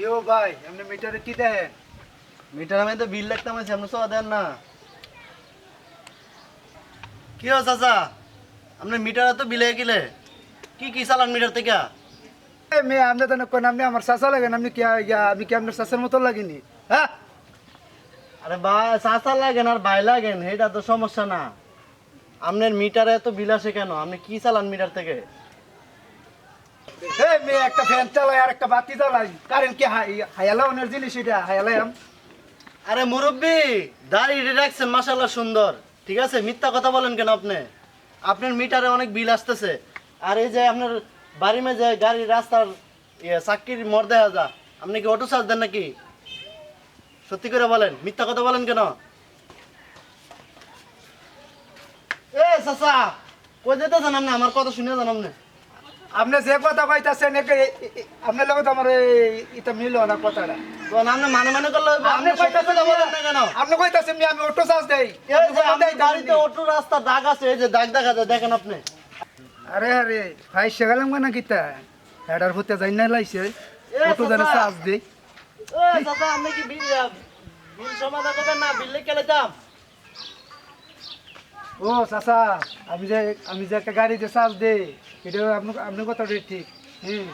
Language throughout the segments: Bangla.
কেউ ভাই আপনি মিটারে কি দেখেন? মিটার আমি তো বিল লাগতাম আছে আপনি সব দেন না। কি হো চাচা? আপনি মিটার তো বিলে গেলে। কি কি চালান মিটার থেকে? এ মেয়ে আপনি তো কোন আপনি আমার চাচা লাগেন আপনি কি আমি কি আপনার চাচার মতো লাগিনি? হ্যাঁ? আরে বা চাচা লাগেন আর ভাই লাগেন এটা তো সমস্যা না। আপনার মিটারে এত বিল আসে কেন? আপনি কি চালান মিটার থেকে? আর মুরব্বি দাড়ি রাখছেন মাসাল্লাহ সুন্দর। ঠিক আছে মিথ্যা কথা বলেন কেন আপনি? আপনার মিটারে অনেক বিল আসতেছে। আর এই যে আপনার বাড়ি মে গাড়ি রাস্তার ইয়ে, চাকরির মর দেখা যা আপনি কি অটো চার্জ দেন নাকি? সত্যি করে বলেন মিথ্যা কথা বলেন কেন? এ চাচা কই যেতেছেন আপনি? আমার কথা শুনে যান আপনি। আপনি যে কথা কইতাছেন একে আপনার লগত আমার এই- এটা মিল না কথাটা। তো আপনি মানে মানে করলে আপনি আপনি কইতাছেন কথা না কেন? আপনি কইতাছেন আমি অটো চার্জ দেই। অটো রাস্তা দাগ আছে এই যে দাগ দেখা যায় দেখেন আপনি। আরে আরে ভাই কিতা? হেডার যাই না লাইছে অটো জানে চার্জ দেই। আপনি কি বিল বিল সমাধান করবেন না? বিল লিখে লইতাম ও চাচা আমি যে আমি যে একটা গাড়িতে চার্জ দেই এটা আপনি আপনি কথাটা ঠিক হ্যাঁ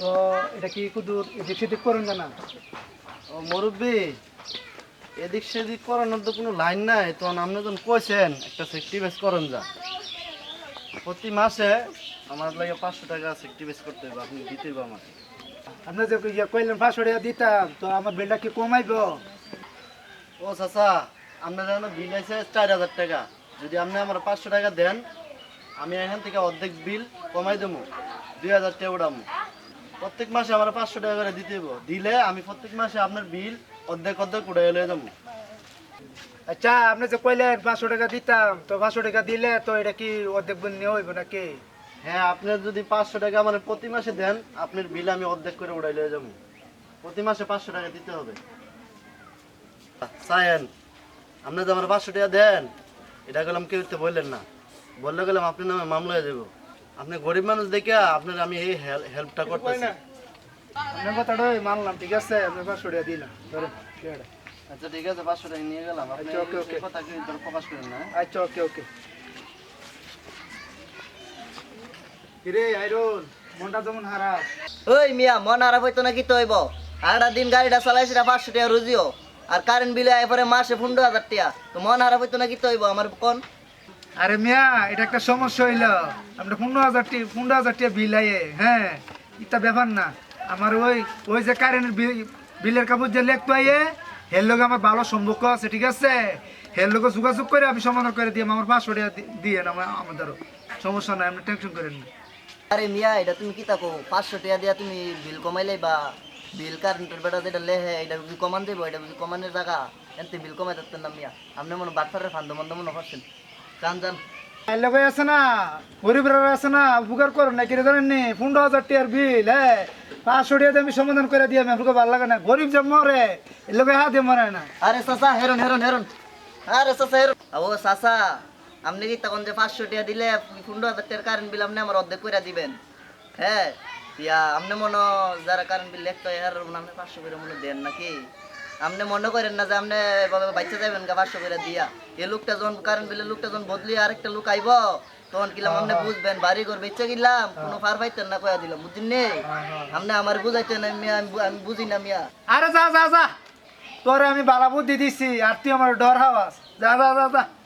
তো এটা কি কুদুর এদিক সেদিক করুন না? ও মুরব্বি এদিক সেদিক করানোর তো কোনো লাইন নাই তো আপনি যখন কইছেন একটা সেফটি বেস করেন যা। প্রতি মাসে আমার লাগে পাঁচশো টাকা সেফটি বেস করতে হবে আপনি দিতে হবে আমাকে। আপনি যে ইয়ে কইলেন পাঁচশো টাকা দিতাম তো আমার বিলটা কি কমাইব? ও চাচা আপনার বিল আছে চার হাজার টাকা। যদি আপনি আমার পাঁচশো টাকা দেন আমি এখান থেকে অর্ধেক বিল কমাই দেবো। দুই হাজার টাকা উঠাবো। প্রত্যেক মাসে আমার পাঁচশো টাকা করে দিতে দিলে আমি প্রত্যেক মাসে আপনার বিল অর্ধেক অর্ধেক উঠাই লয়ে যাব। আচ্ছা আপনি যে কইলেন পাঁচশো টাকা দিতাম তো পাঁচশো টাকা দিলে তো এটা কি অর্ধেক বিল নিয়ে হইব নাকি? হ্যাঁ আপনার যদি পাঁচশো টাকা মানে প্রতি মাসে দেন আপনার বিল আমি অর্ধেক করে উড়াই লয়ে যাব। প্রতি মাসে পাঁচশো টাকা দিতে হবে। সায়েন আপনি যে আমার পাঁচশো টাকা দেন এটা গেলাম কেউ তো বললেন না। বললে গেলাম আপনার নামে মামলা হয়ে যাব। আপনি গরিব মানুষ দেখে আপনার আমি এই হেল্পটা করতেছি। আপনার কথাটা মানলাম ঠিক আছে? আপনার পাঁচশো টাকা দিলাম। আচ্ছা ঠিক আছে পাঁচশো টাকা নিয়ে গেলাম। আপনি আচ্ছা, ওকে, ওকে। কথা কি প্রকাশ করেন না আচ্ছা ওকে ওকে। কিরে আইরুল মনটা যেমন হারাপ ওই মিয়া মন খারাপ হইতো নাকি তো হইব আড়া দিন গাড়িটা চালাইছি না পাঁচশো টাকা রুজিও। আর কারেন্ট বিলে এরপরে মাসে পনেরো হাজার টাকা তো মন খারাপ হইতো নাকি তো হইব আমার কোন? আরে মিয়া এটা একটা সমস্যা হইল। আমরা পনেরো হাজার টি পনেরো হাজার টাকা বিল আইয়ে হ্যাঁ? এটা ব্যাপার না। আমার ওই ওই যে কারেন্টের বিলের কাপড় যে লেখতো আইয়ে হের লোক আমার ভালো সম্পর্ক আছে ঠিক আছে? হের লোক যোগাযোগ করে আমি সমাধান করে দিয়ে আমার পাঁচশো টাকা দিয়ে না আমাদেরও সমস্যা নাই আপনি টেনশন করেন না। আরে মিয়া এটা তুমি কি থাকো পাঁচশো টাকা দিয়া তুমি বিল কমাইলে বা বিল কারেন্টের বেটা যেটা লেহে এটা যদি কমান দেবো এটা যদি কমানের জায়গা এনতে বিল কমাই থাকতেন না মিয়া। আপনি মনে বাটফারের ফান্দ মন্দ মনে করছেন। জান জান এর আছে না গরিবরা আছে না উপকার করেন না কিনে জানেন নি পনেরো হাজার টাকার বিল হ্যাঁ পাঁচশো টাকা দিয়ে আমি সমাধান করে দিয়ে আমি ভালো লাগে না। গরিব যে মরে এর লোকে হাতে মরে না। আরে চাচা হেরন হেরন হেরন। আরে চাচা হেরন। ও চাচা আপনি কি তখন যে পাঁচশো টাকা দিলে পনেরো হাজার টাকার কারেন্ট বিল আপনি আমার অর্ধেক করে দিবেন। হ্যাঁ ইয়া আপনি মনে হয় যারা কারেন্ট বিল লিখতে হয় আর আপনি পাঁচশো করে মনে দেন নাকি? আপনি মনে করেন না যে আপনি বাচ্চা যাবেন গা পাঁচশো করে দিয়া। এই লোকটা যখন কারেন্ট বিলের লোকটা যখন বদলি আরেকটা লোক আইব তখন কিলাম আপনি বুঝবেন বাড়ি ঘর বেচে গেলাম কোনো ফার পাইতেন না কয়া দিলাম বুঝছেন নে? আপনি আমার বুঝাইতেন আমি আমি বু- আমি বুঝি না মিয়া। আরে যা যা যা। তোরে আমি বালা বুদ্ধি দিছি আর তুই আমার ডর হাওয়াস। যা যা যা যা।